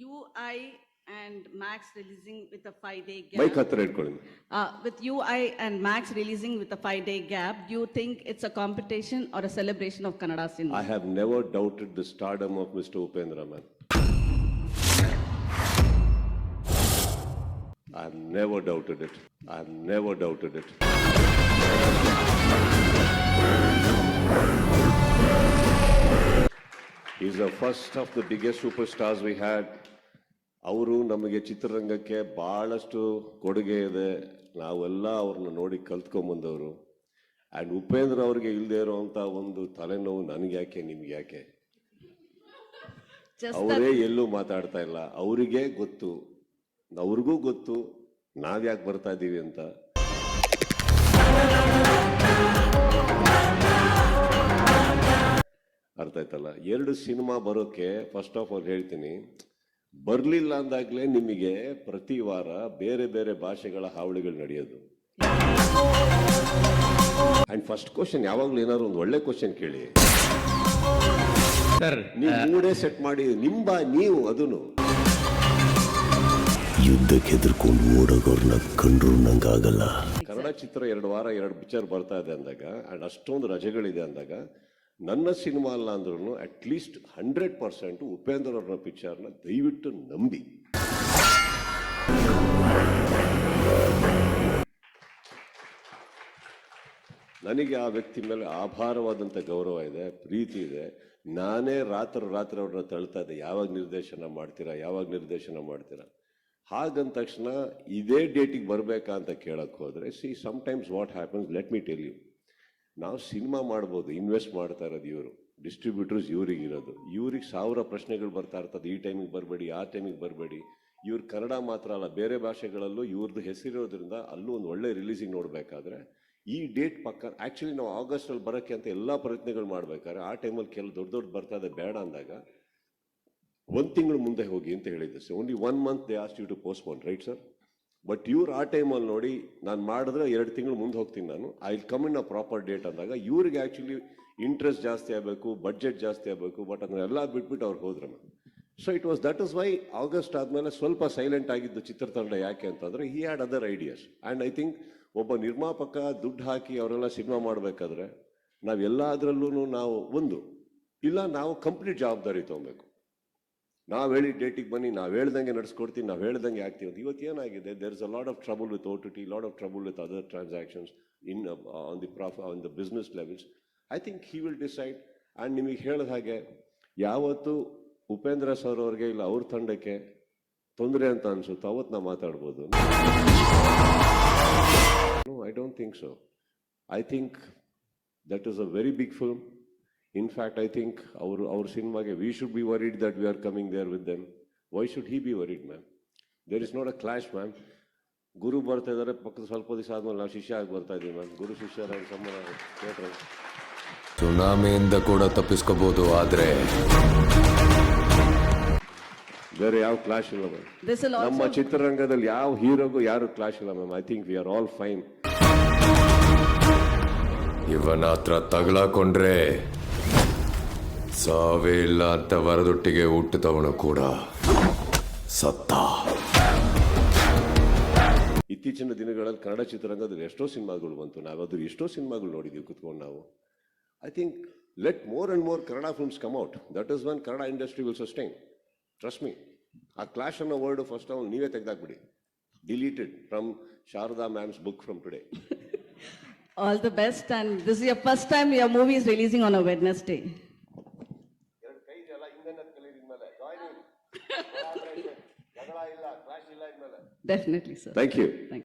UI and Max releasing with a five-day bike gap. ಹತ್ರ ಇಟ್ಕೊಳ್ಳಿ Uh, With UI and Max releasing with a five-day gap, do you think it's a competition or a celebration of Kannada I cinema? have never doubted the stardom of Mr. Upendra, man. I've never doubted it. I've never doubted it. He's first of the biggest super stars we had ಅವರು ನಮಗೆ ಚಿತ್ರರಂಗಕ್ಕೆ ಭಾಳಷ್ಟು ಕೊಡುಗೆ ಇದೆ. ನಾವೆಲ್ಲ ಅವ್ರನ್ನ ನೋಡಿ ಕಲ್ತ್ಕೊಂಬಂದವರು. And Upendra ಅವ್ರಿಗೆ ಇಲ್ಲದೆ ಇರೋವಂಥ ಒಂದು ತಲೆನೋವು ನನಗೆ ಯಾಕೆ ನಿಮ್ಗೆ ಯಾಕೆ? ಅವರೇ ಎಲ್ಲೂ ಮಾತಾಡ್ತಾ ಇಲ್ಲ. ಅವರಿಗೆ ಗೊತ್ತು. ಅವ್ರಿಗೂ ಗೊತ್ತು. ನಾವ್ಯಾಕೆ ಬರ್ತಾ ಇದ್ದೀವಿ ಅಂತ. ಅರ್ಥ ಆಯ್ತಲ್ಲ ಎರಡು ಸಿನಿಮಾ ಬರೋಕ್ಕೆ ಫಸ್ಟ್ ಆಫ್ ಆಲ್ ಹೇಳ್ತೀನಿ. ಬರಲಿಲ್ಲ ಅಂದಾಗಲೇ ನಿಮಗೆ ಪ್ರತಿ ವಾರ ಬೇರೆ ಬೇರೆ ಭಾಷೆಗಳ ಹಾವಳಿಗಳು ನಡೆಯೋದು. ಅಂಡ್ ಫಸ್ಟ್ ಕ್ವಶನ್ ಯಾವಾಗಲೂ ಏನಾದ್ರು ಒಂದು ಒಳ್ಳೆ ಕ್ವಶನ್ ಕೇಳಿ. ಸರ್ ನೀವು ಮೂಡೇ ಸೆಟ್ ಮಾಡಿ ನಿಂಬ ನೀವು ಅದನ್ನು. ಯುದ್ಧಕ್ಕೆ ಎದುರ್ಕೊಂಡು ಓಡೋಗೋರ್ನ ಕಂಡ್ರು ನಂಗಾಗಲ್ಲ. ಕನ್ನಡ ಚಿತ್ರ ಎರಡು ವಾರ ಎರಡು ಪಿಕ್ಚರ್ ಬರ್ತಾ ಇದೆ ಅಂದಾಗ ಅಂಡ್ ಅಷ್ಟೊಂದು ರಜೆಗಳಿದೆ ಅಂದಾಗ ನನ್ನ ಸಿನಿಮಾ ಅಲ್ಲ ಅಂದ್ರೂ at least hundred percent Upendra ಅವ್ರನ್ನ ಪಿಕ್ಚರ್ನ ದಯವಿಟ್ಟು ನಂಬಿ. ನನಗೆ ಆ ವ್ಯಕ್ತಿ ಮೇಲೆ ಆಭಾರವಾದಂಥ ಗೌರವ ಇದೆ, ಪ್ರೀತಿ ಇದೆ. ನಾನೇ ರಾತ್ರಿ ರಾತ್ರಿ ಅವ್ರನ್ನ ತಳ್ತಾ ಇದ್ದೆ, ಯಾವಾಗ ನಿರ್ದೇಶನ ಮಾಡ್ತೀರಾ, ಯಾವಾಗ ನಿರ್ದೇಶನ ಮಾಡ್ತೀರಾ? ಹಾಗಂದ ತಕ್ಷಣ ಇದೇ ಡೇಟಿಗೆ ಬರಬೇಕಾ ಅಂತ ಕೇಳಕ್ಕೆ ಹೋದರೆ see sometimes what happens let me tell you ನಾವು ಸಿನಿಮಾ ಮಾಡ್ಬೋದು ಇನ್ವೆಸ್ಟ್ ಮಾಡ್ತಾ ಇರೋದು ಇವರು ಡಿಸ್ಟ್ರಿಬ್ಯೂಟರ್ಸ್ ಇವ್ರಿಗೆ ಇರೋದು. ಇವ್ರಿಗೆ ಸಾವಿರ ಪ್ರಶ್ನೆಗಳು ಬರ್ತಾ ಇರ್ತದೆ, ಈ ಟೈಮಿಗೆ ಬರಬೇಡಿ, ಆ ಟೈಮಿಗೆ ಬರಬೇಡಿ. ಇವ್ರು ಕನ್ನಡ ಮಾತ್ರ ಅಲ್ಲ, ಬೇರೆ ಭಾಷೆಗಳಲ್ಲೂ ಇವ್ರದ್ದು ಹೆಸರಿರೋದ್ರಿಂದ ಅಲ್ಲೂ ಒಂದು ಒಳ್ಳೆ ರಿಲೀಸಿಂಗ್ ನೋಡಬೇಕಾದ್ರೆ, ಈ ಡೇಟ್ ಪಕ್ಕ ಆ್ಯಕ್ಚುಲಿ ನಾವು ಆಗಸ್ಟಲ್ಲಿ ಬರೋಕ್ಕೆ ಅಂತ ಎಲ್ಲ ಪ್ರಯತ್ನಗಳು ಮಾಡ್ಬೇಕಾದ್ರೆ, ಆ ಟೈಮಲ್ಲಿ ಕೆಲವು ದೊಡ್ಡ ದೊಡ್ಡ ಬರ್ತಾ ಇದೆ, ಬೇಡ ಅಂದಾಗ ಒಂದು ತಿಂಗಳು ಮುಂದೆ ಹೋಗಿ ಅಂತ ಹೇಳಿದ್ದೆ sir only one month they asked you to postpone right sir but ಇವ್ರು ಆ ಟೈಮಲ್ಲಿ ನೋಡಿ, ನಾನು ಮಾಡಿದ್ರೆ ಎರಡು ತಿಂಗಳು ಮುಂದೆ ಹೋಗ್ತೀನಿ ನಾನು. I will come in a proper date ಅಂದಾಗ, ಇವ್ರಿಗೆ ಆ್ಯಕ್ಚುಲಿ ಇಂಟ್ರೆಸ್ಟ್ ಜಾಸ್ತಿ ಆಗಬೇಕು ಬಡ್ಜೆಟ್ ಜಾಸ್ತಿ ಆಗಬೇಕು ಬಟ್ ಅದನ್ನೆಲ್ಲ ಬಿಟ್ಬಿಟ್ಟು ಅವ್ರು ಹೋದ್ರೆ so it was that is why August ಆದಮೇಲೆ ಸ್ವಲ್ಪ ಸೈಲೆಂಟ್ ಆಗಿದ್ದು ಚಿತ್ರತಂಡ ಯಾಕೆ ಅಂತಂದರೆ he had other ideas and I think ಒಬ್ಬ ನಿರ್ಮಾಪಕ ದುಡ್ಡು ಹಾಕಿ ಅವರೆಲ್ಲ ಸಿನಿಮಾ ಮಾಡಬೇಕಾದ್ರೆ ನಾವೆಲ್ಲದರಲ್ಲೂ ನಾವು ಒಂದು, ಇಲ್ಲ ನಾವು ಕಂಪ್ಲೀಟ್ ಜವಾಬ್ದಾರಿ ತೊಗೊಬೇಕು. ನಾವು ಹೇಳಿ ಡೇಟಿಗೆ ಬನ್ನಿ, ನಾವು ಹೇಳ್ದಂಗೆ ನಡೆಸ್ಕೊಡ್ತೀವಿ ನಾವು ಹೇಳ್ದಂಗೆ ಆಗ್ತೀವಿ ಅಂತ. ಇವತ್ತು ಏನಾಗಿದೆ there is a lot of trouble with O T T lot of trouble with other transactions in on the prof on the business levels I think he will decide and ನಿಮಗೆ ಹೇಳಿದ ಹಾಗೆ, ಯಾವತ್ತು ಉಪೇಂದ್ರ ಸರ್ ಅವ್ರಿಗೆ ಇಲ್ಲ, ಅವ್ರ ತಂಡಕ್ಕೆ ತೊಂದರೆ ಅಂತ ಅನ್ಸುತ್ತೆ. ಅವತ್ತು ನಾವು ಮಾತಾಡ್ಬೋದು. I don't think so I think that is a very big film. In fact, I think our, our cinema, we should be worried that we are coming there with them. Why should he be worried, ma'am? There is not a clash, ma'am. Guru ಬರ್ತಾ ಇದ್ದಾರೆ ಪಕ್ಕದ ಸ್ವಲ್ಪ ದಿವಸ ಆದ್ಮೇಲೆ ನಾವು ಶಿಷ್ಯ ಆಗಿ ಬರ್ತಾ ಇದ್ದೀವಿ ಮ್ಯಾಮ್ ಗುರು ಶಿಷ್ಯರ ಸಂಬಂಧ ಥಿಯೇಟ್ರ್ ಸುನಾಮಿಯಿಂದ ಕೂಡ ತಪ್ಪಿಸ್ಕೋಬಹುದು ಆದ್ರೆ ಬೇರೆ ಯಾವ ಕ್ಲಾಶ್ ಇಲ್ಲ ಮ್ಯಾಮ್ ನಮ್ಮ ಚಿತ್ರರಂಗದಲ್ಲಿ ಯಾವ ಹೀರೋಗೂ ಯಾರು ಕ್ಲಾಶ್ ಇಲ್ಲ ma'am I think we are all fine ಇವನ ಹತ್ರ ತಗಲಾಕೊಂಡ್ರೆ ಸಾವೇ ಇಲ್ಲ ಅಂತ ವರದೊಟ್ಟಿಗೆ ಹುಟ್ಟಿದವನು ಕೂಡ ಸತ್ತ. ಇತ್ತೀಚಿನ ದಿನಗಳಲ್ಲಿ ಕನ್ನಡ ಚಿತ್ರರಂಗದಲ್ಲಿ ಎಷ್ಟೋ ಸಿನಿಮಾಗಳು ಬಂತು. ನಾವದು ಎಷ್ಟೋ ಸಿನಿಮಾಗಳು ನೋಡಿದ್ದೀವಿ ಕುತ್ಕೊಂಡು ನಾವು. I think let more and more Kannada films come out that is one Kannada industry will sustain trust me ಆ ಕ್ಲಾಶ್ ಅನ್ನೋ ವರ್ಡ್ ಫಸ್ಟ್ ಆಫ್ ನೀವೇ ತೆಗೆದಾಕ್ಬಿಡಿ. Deleted from Sharada ma'am's book from today all the best and this is your first time your movie is releasing on a Wednesday. ಜಗಳ ಇಲ್ಲ clash ಇಲ್ಲ ಇನ್ಮೇಲೆ Definitely, sir. Thank you Thank